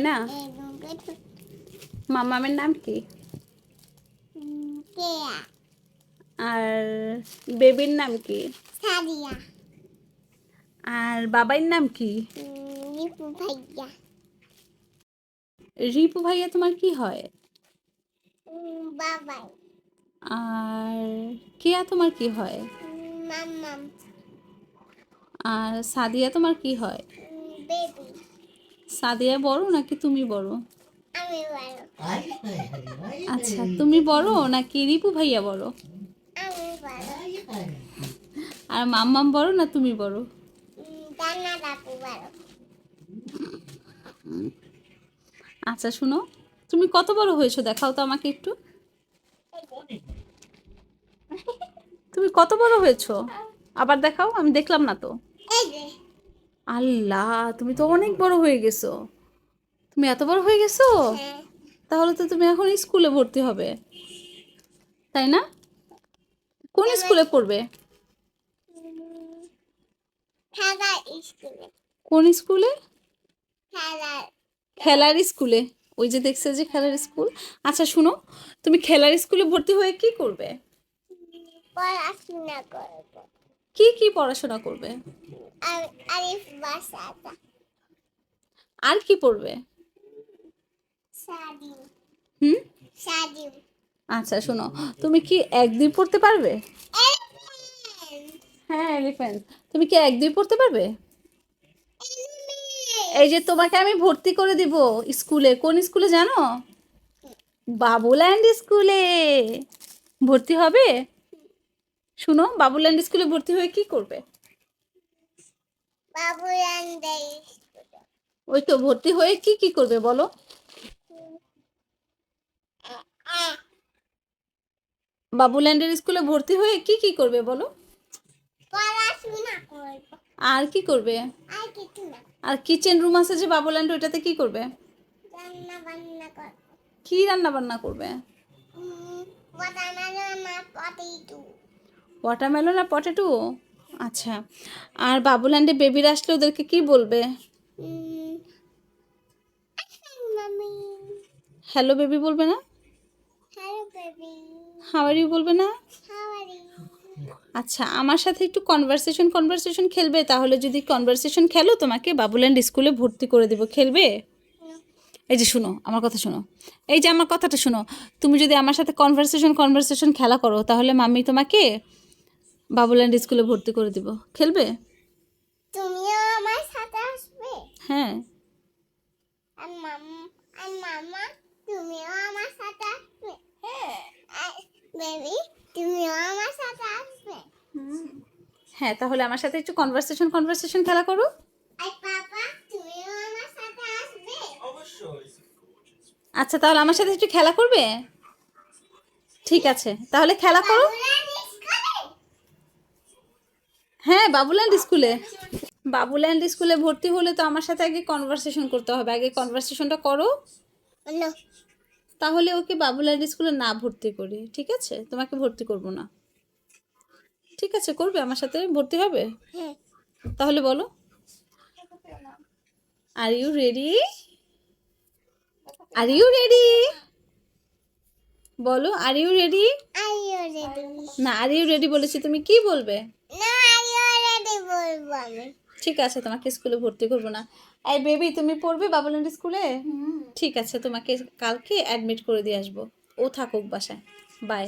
না? মামামের নাম কি? আর বেবির নাম কি? আর বাবার নাম কি? রিপু ভাইয়া। তোমার কি হয়? আর কেয়া তোমার কি হয়? আর সাদিয়া তোমার কি হয়? বেবি। সাদিয়া বড় নাকি তুমি বড়? আচ্ছা তুমি বড় নাকি রিপু ভাইয়া বড়? আর মাম্মাম বড় না তুমি বড়। আচ্ছা শুনো তুমি কত বড় হয়েছো দেখাও তো আমাকে একটু। তুমি কত বড় হয়েছো? আবার দেখাও আমি দেখলাম না তো। আল্লাহ তুমি তো অনেক বড় হয়ে গেছো। তুমি এত বড় হয়ে গেছো? হ্যাঁ। তাহলে তো তুমি এখন স্কুলে ভর্তি হবে। তাই না? কোন স্কুলে পড়বে? স্কুলে। কোন স্কুলে? খেলার খেলার স্কুলে। ওই যে দেখছে যে খেলার স্কুল। আচ্ছা শুনো তুমি খেলার স্কুলে ভর্তি হয়ে কি করবে? পড়াশোনা করব। কি কি পড়াশোনা করবে? আরিফ বাসাটা। আর কি পড়বে সাদিম হুম? সাদিম আচ্ছা শোনো তুমি কি এক দুই পড়তে পারবে হ্যাঁ এলিফ্যান্ট তুমি কি এক দুই পড়তে পারবে এই যে তোমাকে আমি ভর্তি করে দিব স্কুলে কোন স্কুলে জানো? বাবুল্যান্ড স্কুলে। ভর্তি হবে? শুনো বাবুল্যান্ড স্কুলে ভর্তি হয়ে কি করবে? ওই তো ভর্তি হয়ে কি কি করবে বলো? বাবুল্যান্ডের স্কুলে ভর্তি হয়ে কি কি করবে বলো? আর কি করবে? আর কিচেন রুম আছে যে বাবুল্যান্ড ওইটাতে কি করবে? কি রান্না বান্না করবে ওয়াটারমেলন আর পটেটো আচ্ছা। আর বাবুল্যান্ডে বেবিরা আসলে ওদেরকে কি বলবে? হ্যালো বেবি বলবে না? হাওয়ারি বলবে না? আচ্ছা আমার সাথে একটু কনভারসেশন কনভারসেশন খেলবে তাহলে যদি কনভারসেশন খেলো তোমাকে বাবুল্যান্ড স্কুলে ভর্তি করে দিব। খেলবে? এই যে শুনো আমার কথা শোনো। এই যে আমার কথাটা শোনো তুমি যদি আমার সাথে কনভারসেশন কনভারসেশন খেলা করো তাহলে মাম্মি তোমাকে বাবুল্যান্ড স্কুলে ভর্তি করে দিব। খেলবে? তুমিও আমার সাথে আসবে? হ্যাঁ। আর মাম আর মামা তুমিও আমার সাথে আসবে? হ্যাঁ। বেবি তুমিও আমার সাথে আসবে? হ্যাঁ তাহলে আমার সাথে একটু কনভারসেশন কনভারসেশন খেলা করো। আর পাপা তুমিও আমার সাথে আসবে? আচ্ছা তাহলে আমার সাথে একটু খেলা করবে? ঠিক আছে তাহলে খেলা করো। হ্যাঁ বাবুল্যান্ড স্কুলে। বাবুল্যান্ড স্কুলে ভর্তি হলে তো আমার সাথে আগে কনভারসেশন করতে হবে। আগে কনভারসেশনটা করো। তাহলে ওকে বাবুল্যান্ড স্কুলে না ভর্তি করি ঠিক আছে? তোমাকে ভর্তি করব না। ঠিক আছে করবে? আমার সাথে ভর্তি হবে? হ্যাঁ। তাহলে বলো। Are you ready are you ready বলো are you ready are you ready না আর ইউ রেডি বলেছি। তুমি কি বলবে? না আর ইউ রেডি বলব আমি ঠিক আছে তোমাকে স্কুলে ভর্তি করব না। এই বেবি তুমি পড়বে বাবুল্যান্ড স্কুলে? ঠিক আছে তোমাকে কালকে অ্যাডমিট করে দিয়ে আসব। ও থাকুক বাসায়। বাই